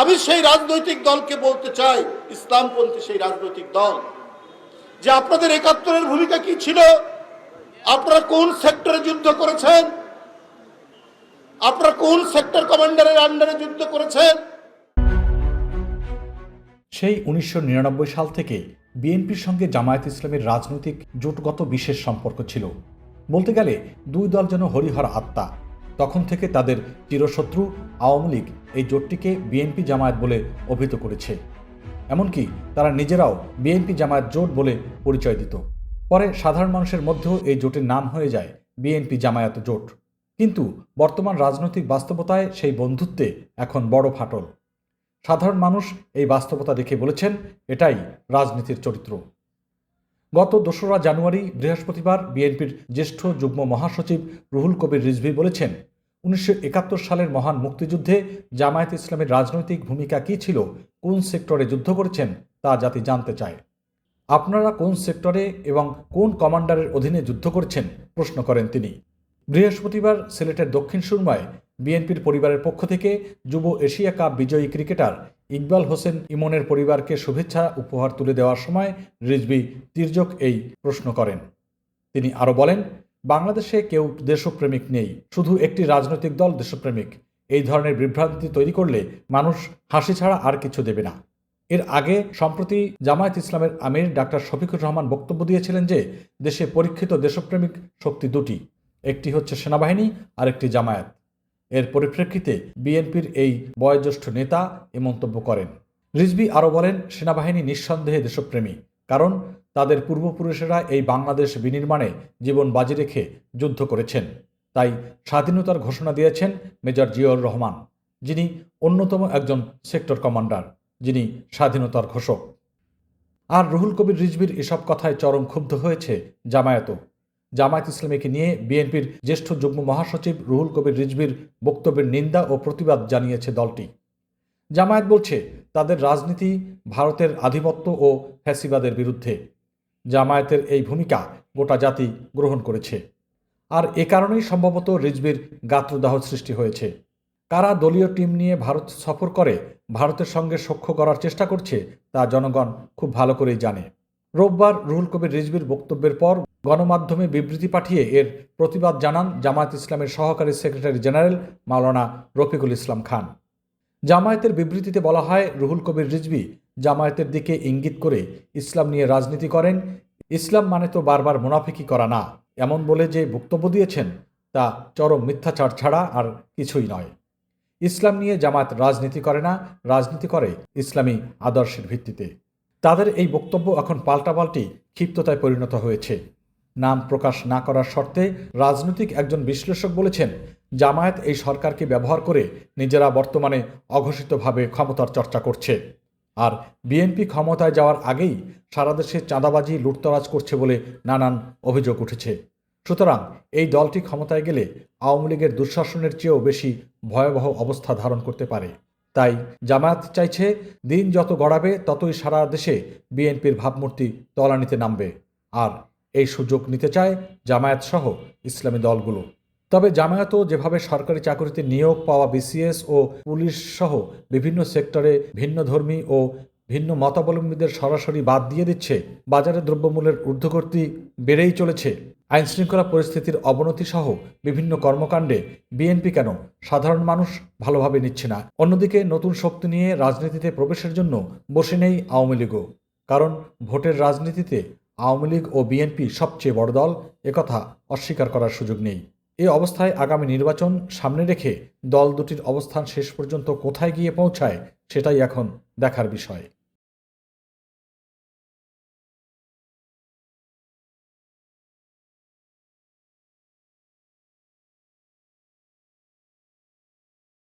আমি সেই রাজনৈতিক দলকে বলতে চাই, ইসলামপন্থী সেই রাজনৈতিক দল। যে আপনাদের একাত্তরের ভূমিকা কি ছিল? আপনারা কোন সেক্টরে যুদ্ধ করেছেন? আপনারা কোন সেক্টর কমান্ডারের আন্ডারে যুদ্ধ করেছেন? সেই উনিশশো নিরানব্বই সাল থেকে বিএনপির সঙ্গে জামায়াত ইসলামের রাজনৈতিক জোটগত বিশেষ সম্পর্ক ছিল। বলতে গেলে দুই দল যেন হরিহর আত্মা। তখন থেকে তাদের চিরশত্রু আওয়ামী লীগ এই জোটটিকে বিএনপি জামায়াত বলে অভিহিত করেছে। এমনকি তারা নিজেরাও বিএনপি জামায়াত জোট বলে পরিচয় দিত। পরে সাধারণ মানুষের মধ্যেও এই জোটের নাম হয়ে যায় বিএনপি জামায়াত জোট। কিন্তু বর্তমান রাজনৈতিক বাস্তবতায় সেই বন্ধুত্বে এখন বড় ফাটল। সাধারণ মানুষ এই বাস্তবতা দেখে বলেছেন, এটাই রাজনীতির চরিত্র। গত দোসরা জানুয়ারি বৃহস্পতিবার বিএনপির জ্যেষ্ঠ যুগ্ম মহাসচিব রুহুল কবির রিজভি বলেছেন, উনিশশো একাত্তর সালের মহান মুক্তিযুদ্ধে জামায়াত ইসলামের রাজনৈতিক ভূমিকা কী ছিল, কোন সেক্টরে যুদ্ধ করেছেন, তা জাতি জানতে চায়। আপনারা কোন সেক্টরে এবং কোন কমান্ডারের অধীনে যুদ্ধ করছেন, প্রশ্ন করেন তিনি। বৃহস্পতিবার সিলেটের দক্ষিণ সুরমায় বিএনপির পরিবারের পক্ষ থেকে যুব এশিয়া কাপ বিজয়ী ক্রিকেটার ইকবাল হোসেন ইমনের পরিবারকে শুভেচ্ছা উপহার তুলে দেওয়ার সময় রিজভি তির্যক এই প্রশ্ন করেন। তিনি আরও বলেন, বাংলাদেশে কেউ দেশপ্রেমিক নেই, শুধু একটি রাজনৈতিক দল দেশপ্রেমিক। এই ধরনের বিভ্রান্তি তৈরি করলে মানুষ হাসি ছাড়া আর কিছু দেবে না। এর আগে সম্প্রতি জামায়াত ইসলামের আমির ডাক্তার শফিকুর রহমান বক্তব্য দিয়েছিলেন যে, দেশে পরীক্ষিত দেশপ্রেমিক শক্তি দুটি, একটি হচ্ছে সেনাবাহিনী আর একটি জামায়াত। এর পরিপ্রেক্ষিতে বিএনপির এই বয়োজ্যেষ্ঠ নেতা এ মন্তব্য করেন। রিজবি আরও বলেন, সেনাবাহিনী নিঃসন্দেহে দেশপ্রেমী, কারণ তাদের পূর্বপুরুষেরা এই বাংলাদেশ বিনির্মাণে জীবন বাজি রেখে যুদ্ধ করেছেন। তাই স্বাধীনতার ঘোষণা দিয়েছেন মেজর জিয়াউর রহমান, যিনি অন্যতম একজন সেক্টর কমান্ডার, যিনি স্বাধীনতার ঘোষক। আর রুহুল কবির রিজবির এসব কথায় চরম ক্ষুব্ধ হয়েছে জামায়াতও। জামায়াত ইসলামীকে নিয়ে বিএনপির জ্যেষ্ঠ যুগ্ম মহাসচিব রুহুল কবির রিজবির বক্তব্যের নিন্দা ও প্রতিবাদ জানিয়েছে দলটি। জামায়াত বলছে, তাদের রাজনীতি ভারতের আধিপত্য ও ফ্যাসিবাদের বিরুদ্ধে। জামায়াতের এই ভূমিকা গোটা জাতি গ্রহণ করেছে। আর এ কারণেই সম্ভবত রিজবির গাত্রদাহ সৃষ্টি হয়েছে। কারা দলীয় টিম নিয়ে ভারত সফর করে, ভারতের সঙ্গে সখ্য করার চেষ্টা করছে, তা জনগণ খুব ভালো করেই জানে। রোববার রুহুল কবির রিজবির বক্তব্যের পর গণমাধ্যমে বিবৃতি পাঠিয়ে এর প্রতিবাদ জানান জামায়াত ইসলামের সহকারী সেক্রেটারি জেনারেল মাওলানা রফিকুল ইসলাম খান। জামায়াতের বিবৃতিতে বলা হয়, রুহুল কবির রিজবি জামায়াতের দিকে ইঙ্গিত করে ইসলাম নিয়ে রাজনীতি করেন। ইসলাম মানে তো বারবার মুনাফিকি করা না। এমন বলে যে বক্তব্য দিয়েছেন, তা চরম মিথ্যাচার ছাড়া আর কিছুই নয়। ইসলাম নিয়ে জামায়াত রাজনীতি করে না, রাজনীতি করে ইসলামী আদর্শের ভিত্তিতে। তাদের এই বক্তব্য এখন পাল্টাপাল্টি ক্ষিপ্ততায় পরিণত হয়েছে। নাম প্রকাশ না করার শর্তে রাজনৈতিক একজন বিশ্লেষক বলেছেন, জামায়াত এই সরকারকে ব্যবহার করে নিজেরা বর্তমানে অঘোষিতভাবে ক্ষমতার চর্চা করছে। আর বিএনপি ক্ষমতায় যাওয়ার আগেই সারা দেশে চাঁদাবাজি, লুটতরাজ করছে বলে নানান অভিযোগ উঠেছে। সুতরাং এই দলটি ক্ষমতায় গেলে আওয়ামী লীগের দুঃশাসনের চেয়েও বেশি ভয়াবহ অবস্থা ধারণ করতে পারে। তাই জামায়াত চাইছে দিন যত গড়াবে ততই সারা দেশে বিএনপির ভাবমূর্তি তলানিতে নামবে। আর এই সুযোগ নিতে চায় জামায়াত সহ ইসলামী দলগুলো। তবে জামায়াতও যেভাবে সরকারি চাকরিতে নিয়োগ পাওয়া বিসিএস ও পুলিশ সহ বিভিন্ন সেক্টরে ভিন্নধর্মী ও ভিন্ন মতাবলম্বীদের সরাসরি বাদ দিয়ে দিচ্ছে, বাজারে দ্রব্যমূল্যের ঊর্ধ্বগতি বেড়েই চলেছে। আইনশৃঙ্খলা পরিস্থিতির অবনতি সহ বিভিন্ন কর্মকাণ্ডে বিএনপি কেন সাধারণ মানুষ ভালোভাবে নিচ্ছে না? অন্যদিকে নতুন শক্তি নিয়ে রাজনীতিতে প্রবেশের জন্য বসে নেই আওয়ামী লীগও কারণ ভোটের রাজনীতিতে আওয়ামী লীগ ও বিএনপি সবচেয়ে বড় দল একথা অস্বীকার করার সুযোগ নেই। এ অবস্থায় আগামী নির্বাচন সামনে রেখে দল দুটির অবস্থান শেষ পর্যন্ত কোথায় গিয়ে পৌঁছায়, সেটাই এখন দেখার বিষয়।